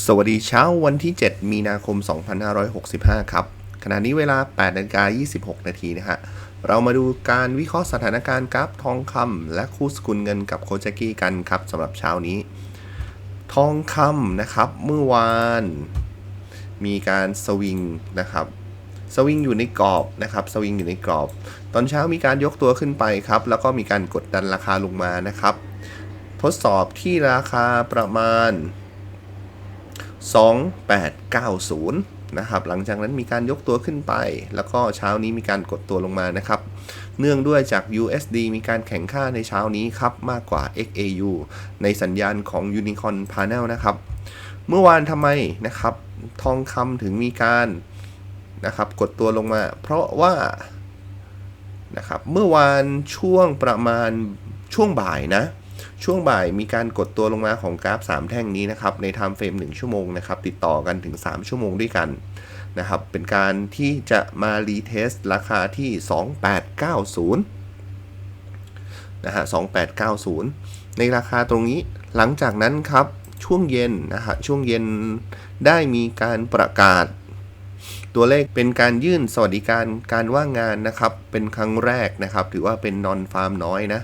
สวัสดีเช้าวันที่ 7 มีนาคม 2565 ครับ ขณะนี้เวลา8นาฬิกา26 นาทีนะฮะ เรามาดูการวิเคราะห์สถานการณ์กราฟทองคำและคู่สกุลเงินกับโคจกี้กันครับสำหรับเช้านี้ ทองคำนะครับเมื่อวาน มีการสวิงนะครับสวิงอยู่ในกรอบนะครับสวิงอยู่ในกรอบ ตอนเช้ามีการยกตัวขึ้นไปครับ แล้วก็มีการกดดันราคาลงมานะครับ ทดสอบที่ราคาประมาณ 2890 นะครับ หลังจากนั้นมีการยกตัวขึ้นไป แล้วก็เช้านี้มีการกดตัวลงมานะครับ เนื่องด้วยจาก USD มีการแข่งค่าในเช้านี้ครับ มากกว่า XAU ในสัญญาณของ Unicorn Panel นะครับ เมื่อวานทำไมนะครับ ทองคำถึงมีการนะครับกดตัวลงมา เพราะว่านะครับเมื่อวานช่วงประมาณช่วงบ่ายนะ ช่วงบ่ายมีการกดตัวลงมาของกราฟ 3 แท่งนี้นะครับในไทม์เฟรม1ชั่วโมงนะครับติดต่อกันถึง 3 ชั่วโมงด้วยกันนะครับเป็นการที่จะมารีเทสราคาที่ 2890นะฮะ2890 ในราคาตรงนี้หลังจากนั้นครับช่วงเย็นนะฮะช่วงเย็นได้มีการประกาศ ตัวเลขเป็นการยื่นสวัสดิการการว่างงานนะครับ เป็นครั้งแรกนะครับ ถือว่าเป็นนอนฟาร์มน้อยนะ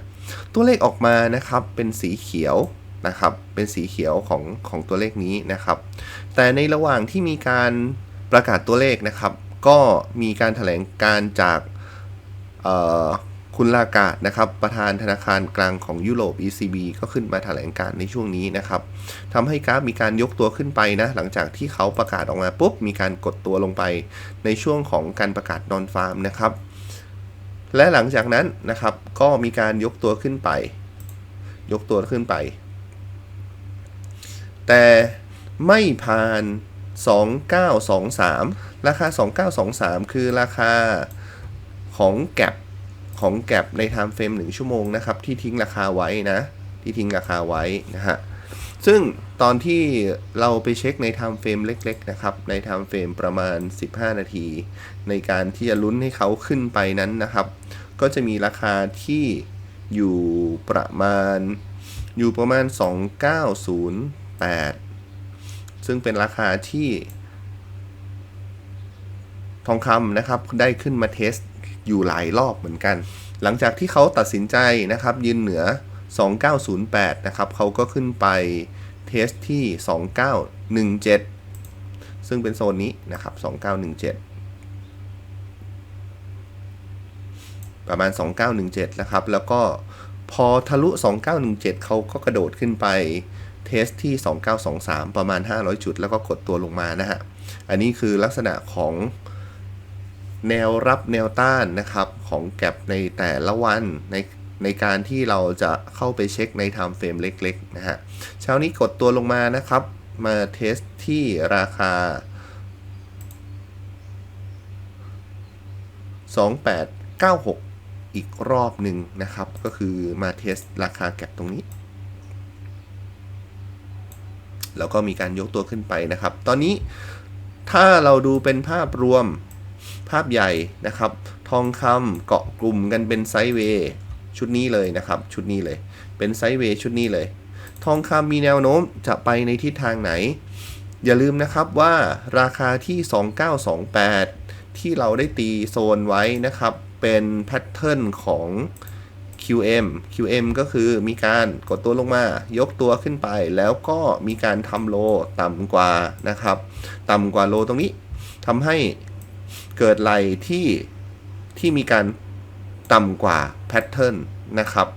ตัวเลขออกมานะครับเป็นสีเขียวนะครับ เป็นสีเขียวของของตัวเลขนี้นะครับ แต่ในระหว่างที่มีการประกาศตัวเลขนะครับ ก็มีการแถลงการจากคุณลากานะครับประธานธนาคารกลางของยุโรป ECB ก็ขึ้นมาแถลงการในช่วงนี้นะครับทำให้กราฟมีการยกตัวขึ้นไปนะ หลังจากที่เขาประกาศออกมาปุ๊บมีการกดตัวลงไปในช่วงของการประกาศนอนฟาร์มนะครับ และหลังจากนั้นนะครับ ก็มีการยกตัวขึ้นไป ยกตัวขึ้นไป แต่ไม่ผ่าน 2923 ราคา 2923 คือราคาของแกลบของแกลบในไทม์เฟรม1ชั่วโมงนะครับ ที่ทิ้งราคาไว้นะ ที่ทิ้งราคาไว้นะฮะ ซึ่งตอนที่เราไปเช็คในไทม์เฟรมเล็ก ๆ นะครับ ในไทม์เฟรมประมาณ 15 นาที ในการที่จะลุ้นให้เขาขึ้นไปนั้นนะครับ ก็จะมีราคาที่อยู่ประมาณอยู่ประมาณ 2908 ซึ่งเป็นราคาที่ทองคำนะครับได้ขึ้นมาเทสอยู่หลายรอบเหมือนกัน หลังจากที่เขาตัดสินใจนะครับยืนเหนือ 2908 นะครับเขาก็ขึ้นไปเทสที่ 2917 ซึ่งเป็นโซนนี้นะครับ 2917 ประมาณ 2917 นะครับ แล้วก็พอทะลุ 2917 เขาก็กระโดดขึ้นไปเทสที่ 2923 ประมาณ 500 จุด แล้วก็กดตัวลงมานะฮะ อันนี้คือลักษณะของแนวรับแนวต้านนะครับของแก็บในแต่ละวันใน ในการที่เราจะเข้าไปเช็คในไทม์เฟรมเล็กๆนะฮะเช้านี้กดตัวลงมานะครับ มาเทสที่ราคา 2896 อีกรอบหนึ่งนะครับ ก็คือมาเทสราคาแก็บตรงนี้ แล้วก็มีการยกตัวขึ้นไปนะครับ ตอนนี้ถ้าเราดูเป็นภาพรวมภาพใหญ่นะครับ ทองคำเกาะกลุ่มกันเป็นไซด์เวย์ ชุดนี้เลยนะครับ ชุดนี้เลย เป็นไซด์เวย์ชุดนี้เลย ทองคำมีแนวโน้มจะไปในทิศทางไหน อย่าลืมนะครับว่าราคาที่ 2928 ที่เราได้ตีโซนไว้นะครับ เป็นแพทเทิร์นของ QM QM ก็คือมีการกดตัวลงมา ยกตัวขึ้นไป แล้วก็มีการทำโลต่ำกว่านะครับ ต่ำกว่าโลตรงนี้ทำให้เกิดไหลที่ที่มีการ ต่ำกว่าแพทเทิร์นนะครับ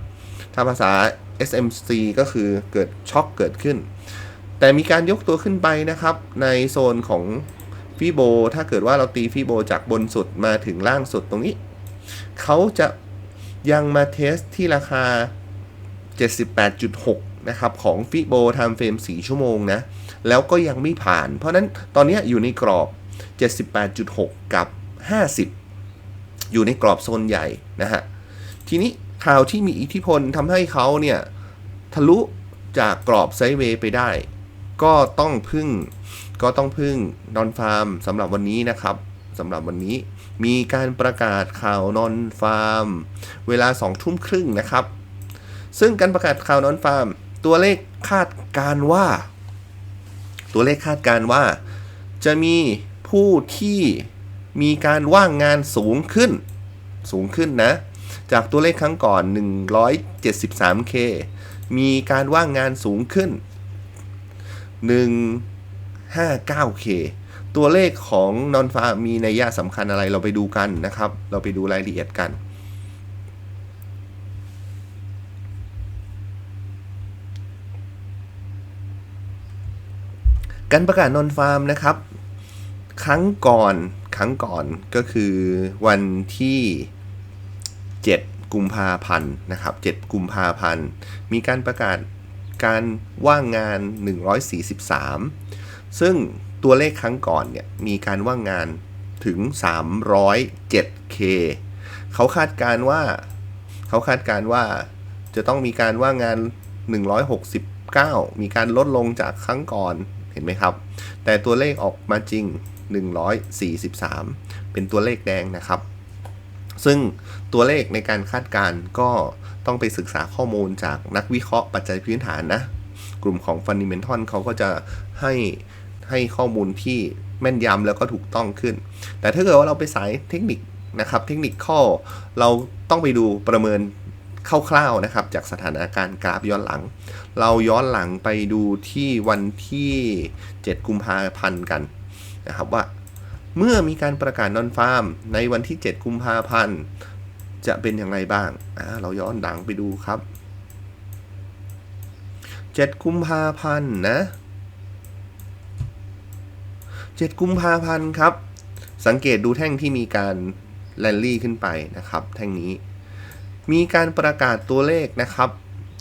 ถ้าภาษา SMC ก็คือเกิดช็อคเกิดขึ้น แต่มีการยกตัวขึ้นไปนะครับ ในโซนของฟีโบ ถ้าเกิดว่าเราตีฟีโบจากบนสุดมาถึงล่างสุดตรงนี้ เขาจะยังมาเทสที่ราคา 78.6 นะครับ ของฟีโบไทม์เฟรม4ชั่วโมงนะ แล้วก็ยังไม่ผ่าน เพราะนั้นตอนนี้อยู่ในกรอบ 78.6 กับ 50 อยู่ในกรอบโซนใหญ่นะฮะ ทีนี้ข่าวที่มีอิทธิพลทำให้เขาเนี่ยทะลุจากกรอบไซด์เวย์ไปได้ ก็ต้องพึ่งก็ต้องพึ่งนอนฟาร์มสำหรับวันนี้นะครับสำหรับวันนี้มีการประกาศข่าวนอนฟาร์ม เวลา2ทุ่มครึ่งนะครับ ซึ่งการประกาศข่าวนอนฟาร์ม ตัวเลขคาดการว่า ตัวเลขคาดการ์ว่า จะมีผู้ที่ มีการว่างงานสูงขึ้น สูงขึ้นนะ จากตัวเลขครั้งก่อน 173k มีการว่างงานสูงขึ้น 159k ตัวเลขของนอนฟามีนัยยะสำคัญอะไรเราไปดูกันนะครับ เราไปดูรายละเอียดกันการประกาศนอนฟาร์มนะครับ ครั้งก่อน รั้งก่อนก็คือวันที่ 7 กุมภาพันธ์นะครับ 7 กุมภาพันธ์มีการประกาศการว่างงาน 143 ซึ่งตัวเลขครั้งก่อนเนี่ยมีการว่างงานถึง 307k เขาคาดการณ์ว่าเขาคาดการณ์ว่าจะต้องมีการว่างงาน 169 มีการลดลงจากครั้งก่อนเห็นไหมครับ แต่ตัวเลขออกมาจริง 143 เป็นตัวเลขแดงนะครับ ซึ่งตัวเลขในการคาดการณ์ก็ต้องไปศึกษาข้อมูลจากนักวิเคราะห์ปัจจัยพื้นฐานนะ กลุ่มของ Fundamental เขาก็จะให้ให้ข้อมูลที่แม่นยำแล้วก็ถูกต้องขึ้น แต่ถ้าเกิดว่าเราไปสายเทคนิคนะครับ เทคนิคข้อเราต้องไปดูประเมินคร่าวๆนะครับ จากสถานการณ์กราฟย้อนหลัง เราย้อนหลังไปดูที่วันที่ 7 กุมภาพันธ์กัน นะครับว่า เมื่อมีการประกาศนอนฟาร์มในวันที่ 7 กุมภาพันธ์ จะเป็นอย่างไรบ้างอ่าเราย้อนหลังไปดูครับ 7 กุมภาพันธ์นะ 7 กุมภาพันธ์ครับ สังเกตดูแท่งที่มีการแลนลี่ขึ้นไปนะครับ แท่งนี้ มีการประกาศตัวเลขนะครับ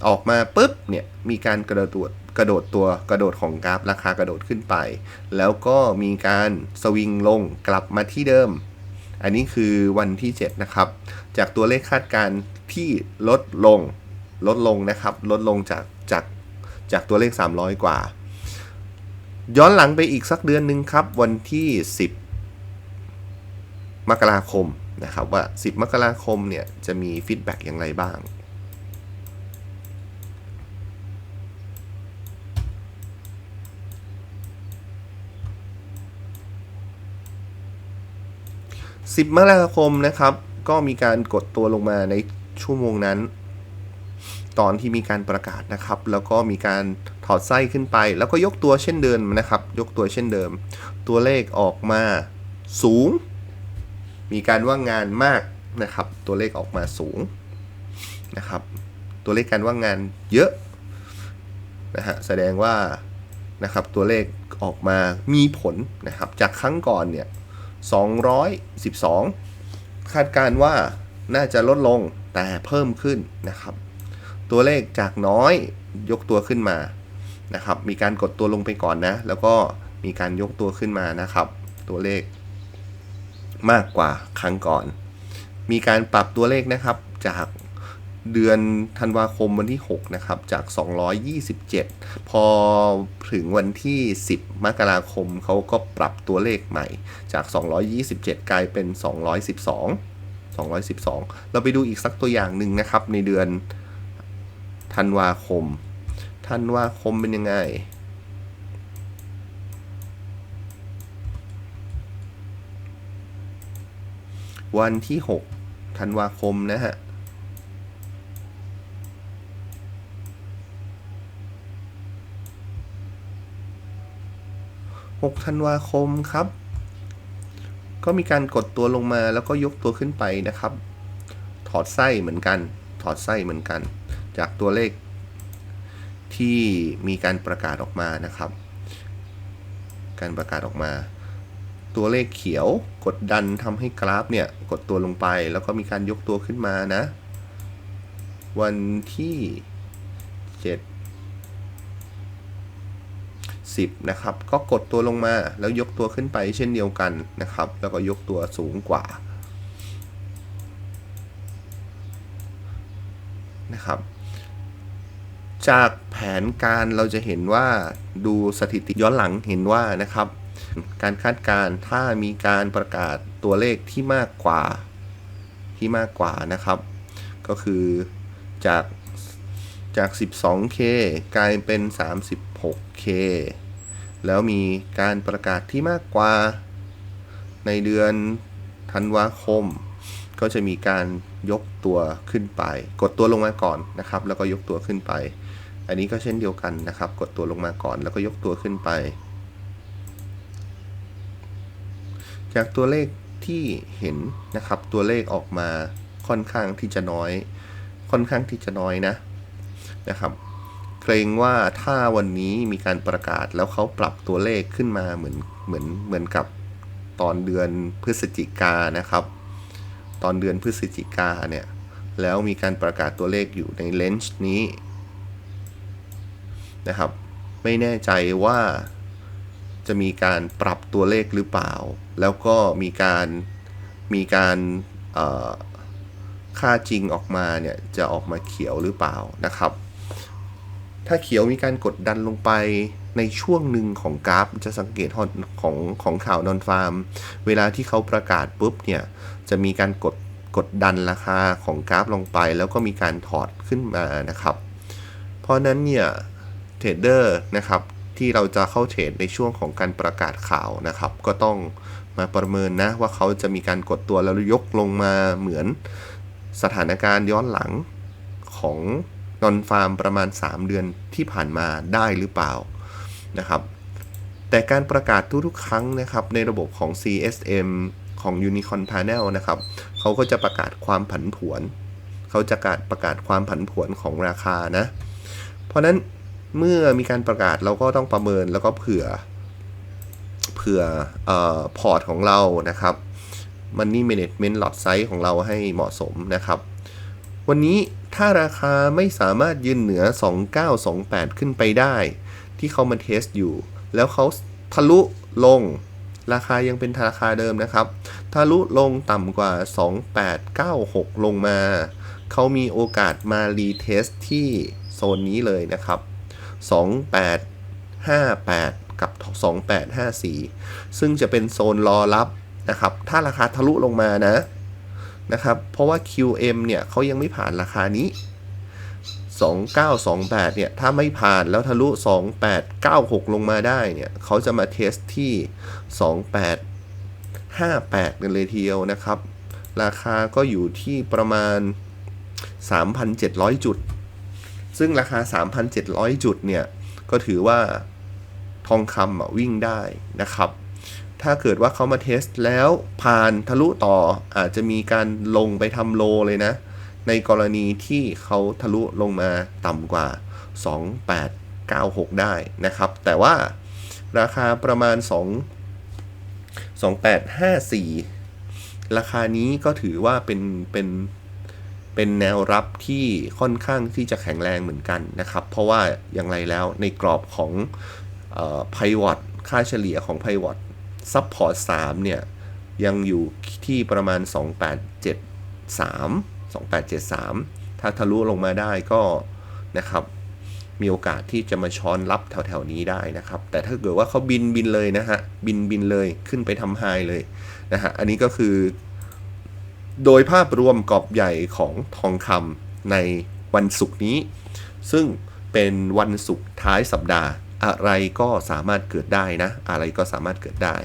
ออกมาปุ๊บเนี่ยมีการกระโดด กระโดดตัวกระโดดของกราฟราคากระโดดขึ้นไป แล้วก็มีการสวิงลงกลับมาที่เดิม อันนี้คือวันที่ 7 นะครับ จากตัวเลขคาดการณ์ที่ลดลงลดลงนะครับ ลดลงจากจากจากตัวเลข 300 กว่า ย้อนหลังไปอีกสักเดือนหนึ่งครับ วันที่ 10 มกราคมนะครับว่า 10 มกราคมเนี่ยจะมีฟีดแบ็กอย่างไรบ้าง 10 มกราคมนะครับ ก็มีการกดตัวลงมาในชั่วโมงนั้น ตอนที่มีการประกาศนะครับ แล้วก็มีการถอดไส้ขึ้นไป แล้วก็ยกตัวเช่นเดิมนะครับ ยกตัวเช่นเดิม ตัวเลขออกมาสูง มีการว่างงานมากนะครับ ตัวเลขออกมาสูงนะครับ ตัวเลขการว่างงานเยอะนะฮะแสดงว่านะครับตัวเลขออกมามีผลนะครับ จากครั้งก่อนเนี่ย 212 คาดการณ์ว่าน่าจะลดลงแต่เพิ่มขึ้นนะครับ ตัวเลขจากน้อยยกตัวขึ้นมานะครับ มีการกดตัวลงไปก่อนนะ แล้วก็มีการยกตัวขึ้นมานะครับ ตัวเลข มากกว่าครั้งก่อน มีการปรับตัวเลขนะครับจาก เดือนธันวาคมวันที่ 6 นะครับ จาก 227 พอถึงวันที่ 10 มกราคมเขาก็ปรับตัวเลขใหม่จาก 227 กลายเป็น 212 212 เราไปดูอีกสักตัวอย่างหนึ่งนะครับ ในเดือนธันวาคมธันวาคมเป็นยังไงวันที่ 6 ธันวาคมนะฮะ 6 ธันวาคมครับ ก็มีการกดตัวลงมาแล้วก็ยกตัวขึ้นไปนะครับ ถอดไส้เหมือนกัน ถอดไส้เหมือนกัน จากตัวเลขที่มีการประกาศออกมานะครับ การประกาศออกมา ตัวเลขเขียวกดดันทำให้กราฟเนี่ยกดตัวลงไป แล้วก็มีการยกตัวขึ้นมานะ วันที่ 7 10 นะครับ ก็กดตัวลงมาแล้วยกตัวขึ้นไปเช่นเดียวกันนะครับ แล้วก็ยกตัวสูงกว่านะครับ จากแผนการเราจะเห็นว่าดูสถิติย้อนหลังเห็นว่านะครับ การคาดการณ์ถ้ามีการประกาศตัวเลขที่มากกว่าที่มากกว่านะครับ ก็คือจากจาก 12K กลายเป็น 36K แล้วมีการประกาศที่มากกว่า ในเดือนธันวาคม ก็จะมีการยกตัวขึ้นไป กดตัวลงมาก่อนนะครับ แล้วก็ยกตัวขึ้นไป อันนี้ก็เช่นเดียวกันนะครับ กดตัวลงมาก่อน แล้วก็ยกตัวขึ้นไป จากตัวเลขที่เห็นนะครับ ตัวเลขออกมาค่อนข้างที่จะน้อย ค่อนข้างที่จะน้อยนะนะครับ เกรงว่าถ้าวันนี้มีการประกาศแล้วเขาปรับตัวเลขขึ้นมาเหมือนเหมือนเหมือนกับตอนเดือนพฤศจิกานะครับ ตอนเดือนพฤศจิกาเนี่ย แล้วมีการประกาศตัวเลขอยู่ในเลนส์นี้นะครับ ไม่แน่ใจว่าจะมีการปรับตัวเลขหรือเปล่า แล้วก็มีการมีการค่าจริงออกมาเนี่ยจะออกมาเขียวหรือเปล่านะครับ ถ้าเขียวมีการกดดันลงไปในช่วงหนึ่งของกราฟจะสังเกตของของของข่าวนอนฟาร์ม เวลาที่เขาประกาศปุ๊บเนี่ยจะมีการกดกดดันราคาของกราฟลงไป แล้วก็มีการถอดขึ้นมานะครับ เพราะนั้นเนี่ยเทรดเดอร์นะครับที่เราจะเข้าเทรดในช่วงของการประกาศข่าวนะครับ ก็ต้องมาประเมินนะว่าเขาจะมีการกดตัวแล้วยกลงมาเหมือนสถานการณ์ย้อนหลังของ นอนฟาร์มประมาณ 3 เดือนที่ผ่านมาได้หรือเปล่านะครับแต่การประกาศทุกๆ ครั้งนะครับในระบบของ CSM ของ Unicorn Panel นะครับเขาก็จะประกาศความผันผวน เขาจะประกาศประกาศความผันผวนของราคานะ เพราะนั้นเมื่อมีการประกาศเราก็ต้องประเมินแล้วก็เผื่อเผื่อออพอร์ตของเรานะครับ Money Management Lot Size ของเราให้เหมาะสมนะครับ วันนี้ถ้าราคาไม่สามารถยืนเหนือ 2928 ขึ้นไปได้ ที่เขามาเทสอยู่ แล้วเขาทะลุลง ราคายังเป็นราคาเดิมนะครับ ทะลุลงต่ำกว่า 2896 ลงมา เขามีโอกาสมารีเทสที่โซนนี้เลยนะครับ 2858 กับ 2854 ซึ่งจะเป็นโซนรอรับนะครับ ถ้าราคาทะลุลงมานะ นะครับ เพราะว่า QM เนี่ยเขายังไม่ผ่านราคานี้ 2928 เนี่ย ถ้าไม่ผ่านแล้วทะลุ 2896 ลงมาได้เนี่ย เขาจะมาเทสที่ 2858 กันเลยทีเดียวนะครับ ราคาก็อยู่ที่ประมาณ 3,700 จุด ซึ่งราคา 3,700 จุดเนี่ย ก็ถือว่าทองคำวิ่งได้นะครับ ถ้าเกิดว่าเขามาเทสแล้วผ่านทะลุต่ออาจจะมีการลงไปทำโลเลยนะ ในกรณีที่เขาทะลุลงมาต่ำกว่า 2896 ได้นะครับ แต่ว่าราคาประมาณ 2 2854 ราคานี้ก็ถือว่าเป็นเป็นเป็นแนวรับที่ค่อนข้างที่จะแข็งแรงเหมือนกันนะครับ เพราะว่าอย่างไรแล้วในกรอบของไพวอตค่าเฉลี่ยของไพวอต ซัพพอร์ต3เนี่ย ยังอยู่ที่ประมาณ 2873 2873 ถ้าทะลุลงมาได้ก็นะครับมีโอกาสที่จะมาช้อนรับแถวๆนี้ได้นะครับ แต่ถ้าเกิดว่าเขาบินบินเลยนะฮะ บินบินเลยขึ้นไปทำไฮเลยนะฮะ อันนี้ก็คือ โดยภาพรวมกรอบใหญ่ของทองคำในวันศุกร์นี้ ซึ่งเป็นวันศุกร์ท้ายสัปดาห์ อะไรก็สามารถเกิดได้นะ อะไรก็สามารถเกิดได้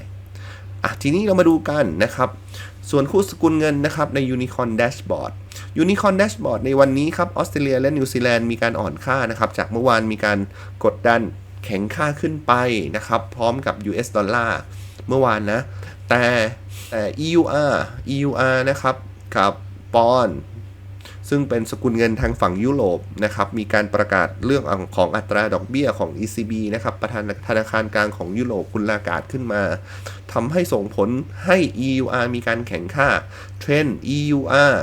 อะทีนี้เรามาดูกันนะครับ ส่วนคู่สกุลเงินนะครับใน Unicorn Dashboard Unicorn Dashboard ในวันนี้ครับออสเตรเลียและนิวซีแลนด์มีการอ่อนค่านะครับ จากเมื่อวานมีการกดดันแข็งค่าขึ้นไปนะครับ พร้อมกับ US ดอลลาร์เมื่อวานนะ แต่แต่ EUR EUR นะครับ กับปอน ซึ่งเป็นสกุลเงินทางฝั่งยุโรปนะครับมีการประกาศเรื่องของอัตราดอกเบี้ยของ ECB นะครับประธานธนาคารกลางของยุโรปคุณลากาศขึ้นมาทำให้ส่งผลให้ EUR มีการแข่งค่าเทรน EUR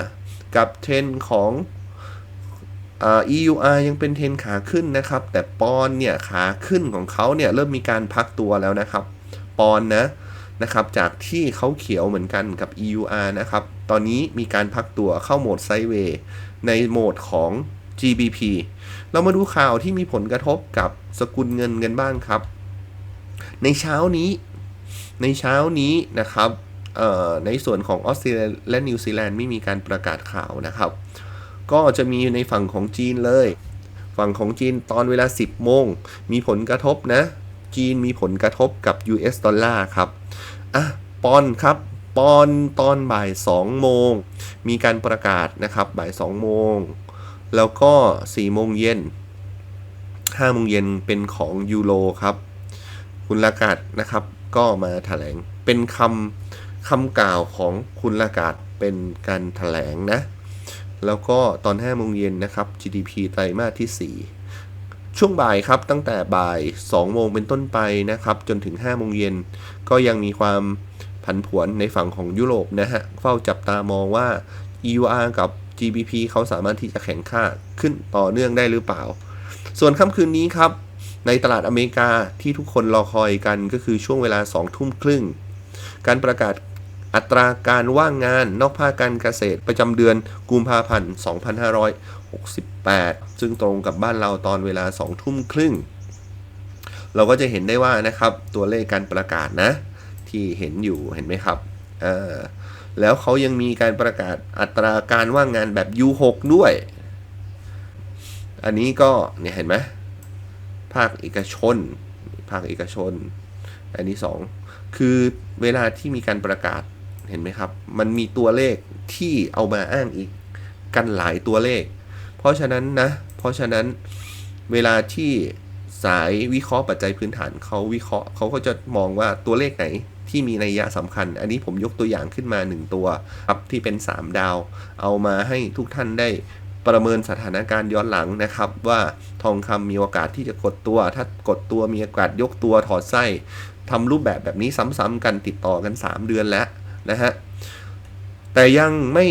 กับเทรนของ EUR ยังเป็นเทรนขาขึ้นนะครับ แต่ปอนเนี่ยขาขึ้นของเขาเนี่ยเริ่มมีการพักตัวแล้วนะครับ ปอนนะนะครับจากที่เขาเขียวเหมือนกันกับ EUR นะครับ ตอนนี้มีการพักตัวเข้าโหมดไซด์เวย์ในโหมดของ GBP เรามาดูข่าวที่มีผลกระทบกับสกุลเงินกันบ้างครับ ในเช้านี้ ในเช้านี้นะครับในส่วนของออสเตรเลียและนิวซีแลนด์ไม่มีการประกาศข่าวนะครับ ก็จะมีในฝั่งของจีนเลย ฝั่งของจีนตอนเวลา 10 โมง มีผลกระทบนะ จีนมีผลกระทบกับ US ดอลลาร์ครับ อะ ปอนครับ ปอนด์ตอนบ่าย2โมง มีการประกาศนะครับบ่าย2โมง แล้วก็4โมงเย็น5โมงเย็นเป็นของยูโรครับ คุณลากาดนะครับ ก็มาถแถลงเป็นคำคำกล่าวของคุณลากาดเป็นการถแถลงนะ แล้วก็ตอน5โมงเย็นนะครับ GDP ไตรมาสที่ 4ช่วงบ่ายครับตั้งแต่บ่าย 2 โมงเป็นต้นไปนะครับ จนถึง 5 โมงเย็นก็ยังมีความ ผันผวนในฝั่งของยุโรปนะฮะ เฝ้าจับตามองว่า EUR กับ GBP เขาสามารถที่จะแข่งค่าขึ้นต่อเนื่องได้หรือเปล่า ส่วนค่ำคืนนี้ครับ ในตลาดอเมริกาที่ทุกคนรอคอยกันก็คือช่วงเวลา2ทุ่มครึ่ง การประกาศอัตราการว่างงานนอกภาคการเกษตรประจำเดือนกุมภาพันธ์ 2568 ซึ่งตรงกับบ้านเราตอนเวลา2ทุ่มครึ่ง เราก็จะเห็นได้ว่านะครับ ตัวเลขการประกาศนะ ที่เห็นอยู่เห็นไหมครับเออแล้วเขายังมีการประกาศอัตราการว่างงานแบบ U6 ด้วย อันนี้ก็เนี่ยเห็นไหมภาคเอกชน ภาคเอกชน อันนี้สองคือเวลาที่มีการประกาศเห็นไหมครับ มันมีตัวเลขที่เอามาอ้างอีกกันหลายตัวเลข เพราะฉะนั้นนะ เพราะฉะนั้นเวลาที่สายวิเคราะห์ปัจจัยพื้นฐานเขาวิเคราะห์เขาก็จะมองว่าตัวเลขไหน ที่มีนัยยะสำคัญ อันนี้ผมยกตัวอย่างขึ้นมา 1 ตัวครับที่เป็น 3 ดาว เอามาให้ทุกท่านได้ประเมินสถานการณ์ย้อนหลังนะครับ ว่าทองคำมีโอกาสที่จะกดตัว ถ้ากดตัวมีโอกาสยกตัวถอดไส้ทำรูปแบบแบบนี้ซ้ำๆกันติดต่อกัน 3 เดือนแล้วนะฮะแต่ยังไม่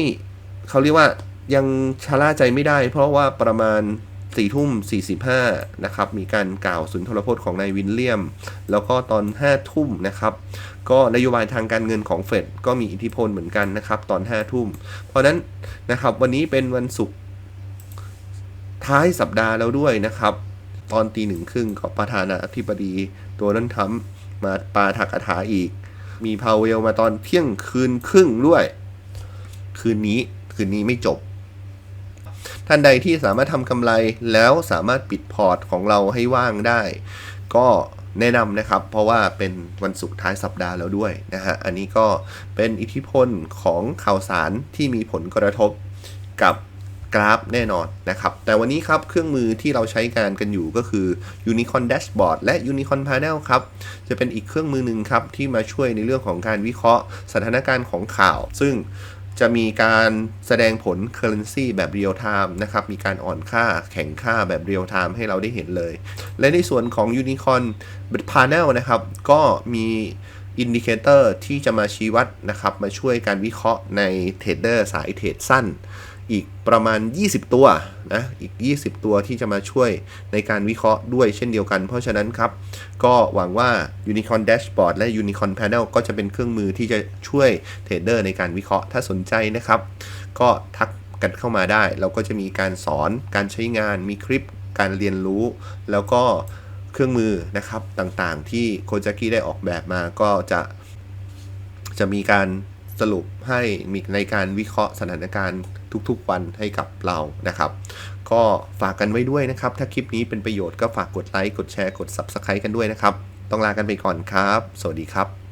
เขาเรียกว่ายังชะล่าใจไม่ได้ เพราะว่าประมาณสี่ทุ่ม45นะครับมีการกล่าวสุนทรพจน์ของนายวินเลียม แล้วก็ตอน5ทุ่มนะครับ ก็นโยบายทางการเงินของเฟดก็มีอิทธิพลเหมือนกันนะครับ ตอน5ทุ่ม เพราะนั้นนะครับวันนี้เป็นวันศุกร์ท้ายสัปดาห์แล้วด้วยนะครับ ตอนตีหนึ่งครึ่งก็ประธานาธิบดีโดนัลด์ทรัมป์มาปาถักคาถาอีก มีพาวเวลมาตอนเที่ยงคืนครึ่งด้วย คืนนี้คืนนี้ไม่จบ ท่านใดที่สามารถทำกำไรแล้วสามารถปิดพอร์ตของเราให้ว่างได้ ก็ แนะนำนะครับ เพราะว่าเป็นวันศุกร์ท้ายสัปดาห์แล้วด้วยนะฮะ อันนี้ก็เป็นอิทธิพลของข่าวสารที่มีผลกระทบกับกราฟแน่นอนนะครับ แต่วันนี้ครับเครื่องมือที่เราใช้การกันอยู่ก็คือ Unicorn Dashboard และ Unicorn Panel ครับ จะเป็นอีกเครื่องมือหนึ่งครับที่มาช่วยในเรื่องของการวิเคราะห์สถานการณ์ของข่าว ซึ่ง จะมีการแสดงผล Currency แบบ Real Time นะครับ มีการอ่อนค่าแข็งค่าแบบ Real Time ให้เราได้เห็นเลย และในส่วนของ Unicorn Panel นะครับ ก็มีอินดิเคเตอร์ที่จะมาชี้วัดนะครับ มาช่วยการวิเคราะห์ในเทรดเดอร์สายเทรดสั้น อีกประมาณ 20 ตัวนะอีก 20 ตัวที่จะมาช่วยในการวิเคราะห์ด้วยเช่นเดียวกัน เพราะฉะนั้นครับ ก็หวังว่า Unicorn Dashboard และ Unicorn Panel ก็จะเป็นเครื่องมือที่จะช่วยเทรดเดอร์ในการวิเคราะห์ถ้าสนใจนะครับ ก็ทักกันเข้ามาได้ เราก็จะมีการสอนการใช้งานมีคลิปการเรียนรู้ แล้วก็เครื่องมือนะครับต่างๆ ที่โคจากิได้ออกแบบมาก็จะจะมีการสรุปให้มีในการวิเคราะห์สถานการณ์ ทุกๆวันให้กับเรานะครับ ก็ฝากกันไว้ด้วยนะครับ ถ้าคลิปนี้เป็นประโยชน์ก็ฝากกดไลค์กดแชร์กด Subscribe กันด้วยนะครับ ต้องลากันไปก่อนครับ สวัสดีครับ